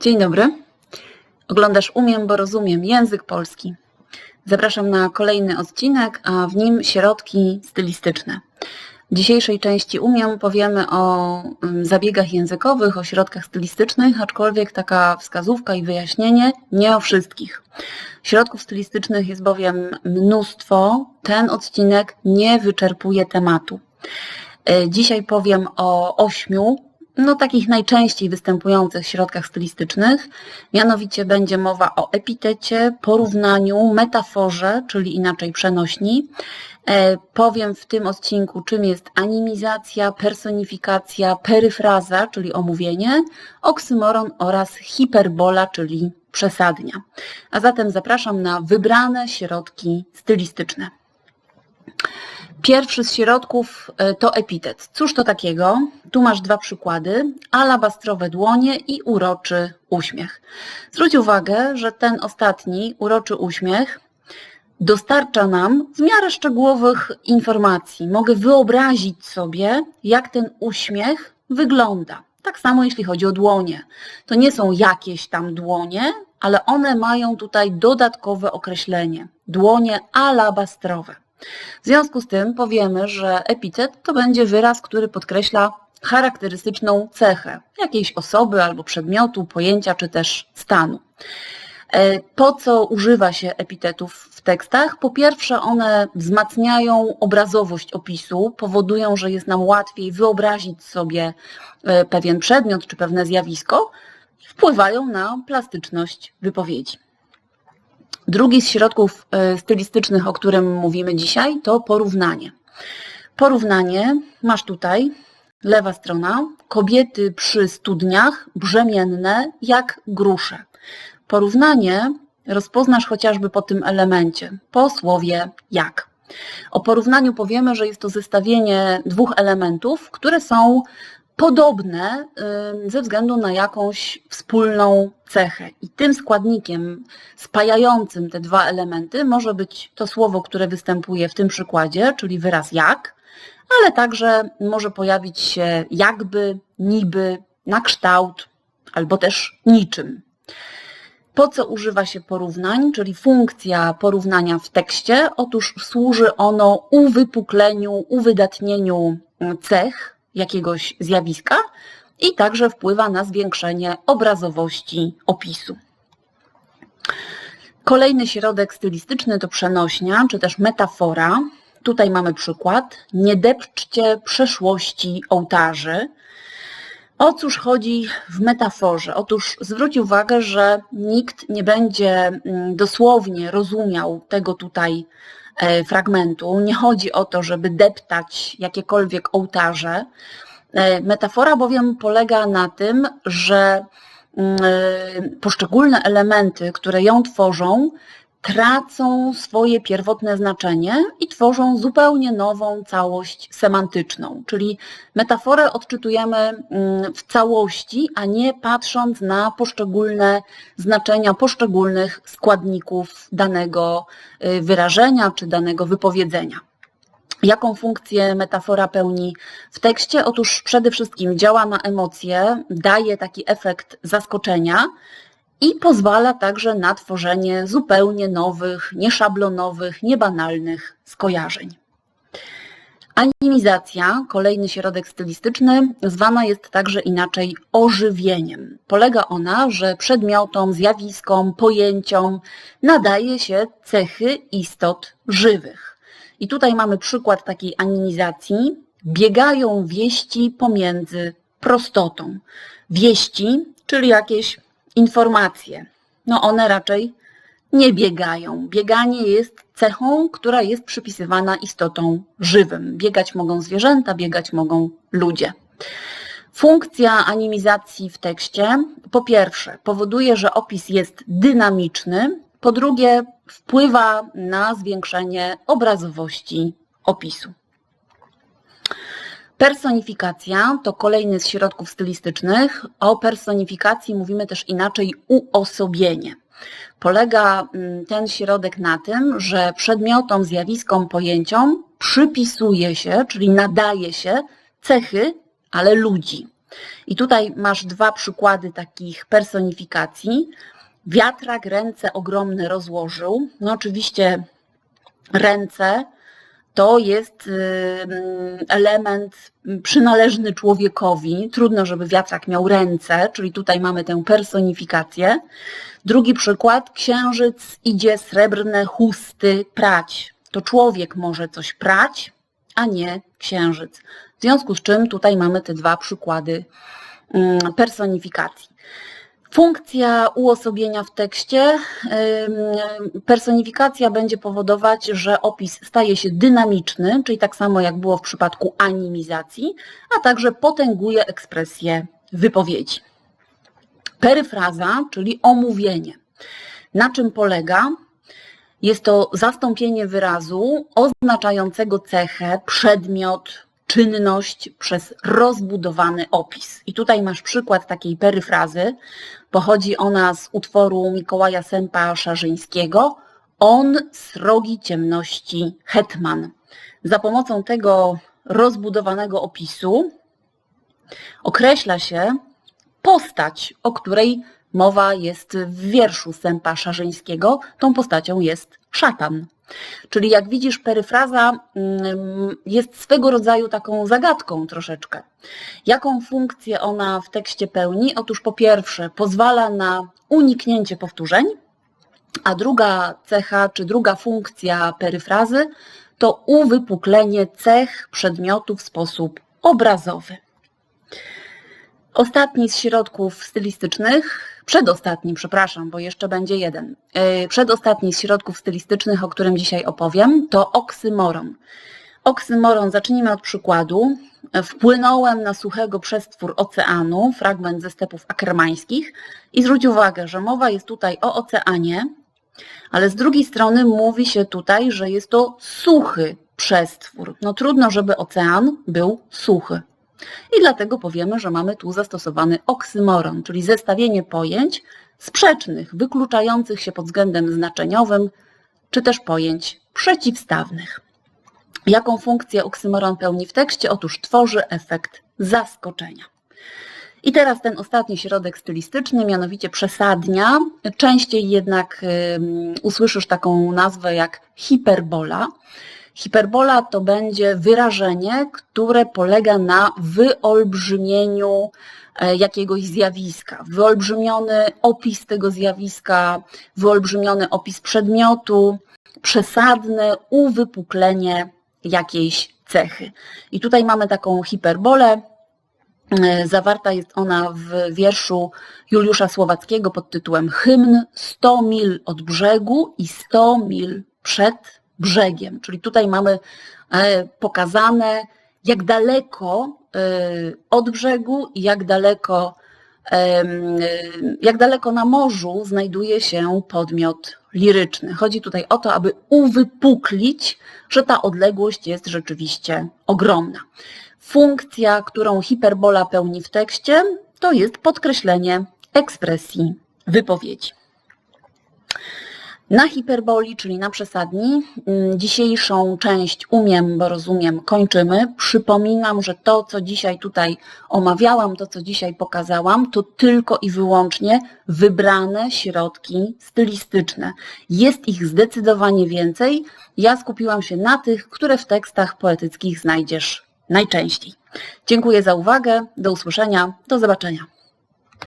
Dzień dobry. Oglądasz Umiem, bo rozumiem język polski. Zapraszam na kolejny odcinek, a w nim środki stylistyczne. W dzisiejszej części Umiem powiemy o mm, zabiegach językowych, o środkach stylistycznych, aczkolwiek taka wskazówka i wyjaśnienie nie o wszystkich. Środków stylistycznych jest bowiem mnóstwo. Ten odcinek nie wyczerpuje tematu. E, Dzisiaj powiem o ośmiu, no takich najczęściej występujących środkach stylistycznych. Mianowicie będzie mowa o epitecie, porównaniu, metaforze, czyli inaczej przenośni. E, Powiem w tym odcinku, czym jest animizacja, personifikacja, peryfraza, czyli omówienie, oksymoron oraz hiperbola, czyli przesadnia. A zatem zapraszam na wybrane środki stylistyczne. Pierwszy z środków e, to epitet. Cóż to takiego? Tu masz dwa przykłady. Alabastrowe dłonie i uroczy uśmiech. Zwróć uwagę, że ten ostatni, uroczy uśmiech, dostarcza nam w miarę szczegółowych informacji. Mogę wyobrazić sobie, jak ten uśmiech wygląda. Tak samo jeśli chodzi o dłonie. To nie są jakieś tam dłonie, ale one mają tutaj dodatkowe określenie. Dłonie alabastrowe. W związku z tym powiemy, że epitet to będzie wyraz, który podkreśla charakterystyczną cechę jakiejś osoby albo przedmiotu, pojęcia czy też stanu. E, Po co używa się epitetów w tekstach? Po pierwsze, one wzmacniają obrazowość opisu, powodują, że jest nam łatwiej wyobrazić sobie e, pewien przedmiot czy pewne zjawisko, wpływają na plastyczność wypowiedzi. Drugi z środków e, stylistycznych, o którym mówimy dzisiaj, to porównanie. Porównanie masz tutaj, lewa strona, kobiety przy studniach brzemienne jak grusze. Porównanie rozpoznasz chociażby po tym elemencie, po słowie jak. O porównaniu powiemy, że jest to zestawienie dwóch elementów, które są podobne ze względu na jakąś wspólną cechę. I tym składnikiem spajającym te dwa elementy może być to słowo, które występuje w tym przykładzie, czyli wyraz jak, ale także może pojawić się jakby, niby, na kształt albo też niczym. Po co używa się porównań, czyli funkcja porównania w tekście? Otóż służy ono uwypukleniu, uwydatnieniu cech jakiegoś zjawiska i także wpływa na zwiększenie obrazowości opisu. Kolejny środek stylistyczny to przenośnia, czy też metafora. Tutaj mamy przykład. Nie depczcie przeszłości ołtarzy. O cóż chodzi w metaforze? Otóż zwróć uwagę, że nikt nie będzie mm, dosłownie rozumiał tego tutaj fragmentu. Nie chodzi o to, żeby deptać jakiekolwiek ołtarze. E, Metafora bowiem polega na tym, że mm, e, poszczególne elementy, które ją tworzą, tracą swoje pierwotne znaczenie i tworzą zupełnie nową całość semantyczną. Czyli metaforę odczytujemy mm, w całości, a nie patrząc na poszczególne znaczenia poszczególnych składników danego y, wyrażenia czy danego wypowiedzenia. Jaką funkcję metafora pełni w tekście? Otóż przede wszystkim działa na emocje, daje taki efekt zaskoczenia i pozwala także na tworzenie zupełnie nowych, nieszablonowych, niebanalnych skojarzeń. Animizacja, kolejny środek stylistyczny, zwana jest także inaczej ożywieniem. Polega ona, że przedmiotom, zjawiskom, pojęciom nadaje się cechy istot żywych. I tutaj mamy przykład takiej animizacji. Biegają wieści pomiędzy prostotą. Wieści, czyli jakieś informacje. No one raczej nie biegają. Bieganie jest cechą, która jest przypisywana istotom żywym. Biegać mogą zwierzęta, biegać mogą ludzie. Funkcja animizacji w tekście po pierwsze powoduje, że opis jest dynamiczny, po drugie wpływa na zwiększenie obrazowości opisu. Personifikacja to kolejny z środków stylistycznych. O personifikacji mówimy też inaczej uosobienie. Polega mm, ten środek na tym, że przedmiotom, zjawiskom, pojęciom przypisuje się, czyli nadaje się cechy, ale ludzi. I tutaj masz dwa przykłady takich personifikacji. Wiatrak ręce ogromne rozłożył. No oczywiście ręce to jest y, mm, element przynależny człowiekowi. Trudno, żeby wiatrak miał ręce, czyli tutaj mamy tę personifikację. Drugi przykład, księżyc idzie srebrne chusty prać. To człowiek może coś prać, a nie księżyc. W związku z czym tutaj mamy te dwa przykłady mm, personifikacji. Funkcja uosobienia w tekście. Personifikacja będzie powodować, że opis staje się dynamiczny, czyli tak samo jak było w przypadku animizacji, a także potęguje ekspresję wypowiedzi. Peryfraza, czyli omówienie. Na czym polega? Jest to zastąpienie wyrazu oznaczającego cechę, przedmiot, czynność przez rozbudowany opis. I tutaj masz przykład takiej peryfrazy. Pochodzi ona z utworu Mikołaja Sępa Szarzyńskiego. On srogi ciemności hetman. Za pomocą tego rozbudowanego opisu określa się postać, o której mowa jest w wierszu Sępa Szarzyńskiego. Tą postacią jest szatan. Czyli jak widzisz, peryfraza mm, jest swego rodzaju taką zagadką troszeczkę. Jaką funkcję ona w tekście pełni? Otóż po pierwsze pozwala na uniknięcie powtórzeń, a druga cecha czy druga funkcja peryfrazy to uwypuklenie cech przedmiotu w sposób obrazowy. Ostatni z środków stylistycznych przedostatni, przepraszam, bo jeszcze będzie jeden. E, przedostatni z środków stylistycznych, o którym dzisiaj opowiem, to oksymoron. Oksymoron, zacznijmy od przykładu. Wpłynąłem na suchego przestwór oceanu, fragment ze stepów akermańskich i zwróć uwagę, że mowa jest tutaj o oceanie, ale z drugiej strony mówi się tutaj, że jest to suchy przestwór. No trudno, żeby ocean był suchy. I dlatego powiemy, że mamy tu zastosowany oksymoron, czyli zestawienie pojęć sprzecznych, wykluczających się pod względem znaczeniowym, czy też pojęć przeciwstawnych. Jaką funkcję oksymoron pełni w tekście? Otóż tworzy efekt zaskoczenia. I teraz ten ostatni środek stylistyczny, mianowicie przesadnia. Częściej jednak usłyszysz taką nazwę jak hiperbola. Hiperbola to będzie wyrażenie, które polega na wyolbrzymieniu e, jakiegoś zjawiska. Wyolbrzymiony opis tego zjawiska, wyolbrzymiony opis przedmiotu, przesadne uwypuklenie jakiejś cechy. I tutaj mamy taką hiperbolę. E, zawarta jest ona w wierszu Juliusza Słowackiego pod tytułem Hymn 100 mil od brzegu i 100 mil przed brzegiem. Czyli tutaj mamy e, pokazane, jak daleko e, od brzegu i jak daleko, jak daleko na morzu znajduje się podmiot liryczny. Chodzi tutaj o to, aby uwypuklić, że ta odległość jest rzeczywiście ogromna. Funkcja, którą hiperbola pełni w tekście, to jest podkreślenie ekspresji wypowiedzi. Na hiperboli, czyli na przesadni, mm, dzisiejszą część umiem, bo rozumiem, kończymy. Przypominam, że to, co dzisiaj tutaj omawiałam, to, co dzisiaj pokazałam, to tylko i wyłącznie wybrane środki stylistyczne. Jest ich zdecydowanie więcej. Ja skupiłam się na tych, które w tekstach poetyckich znajdziesz najczęściej. Dziękuję za uwagę, do usłyszenia, do zobaczenia.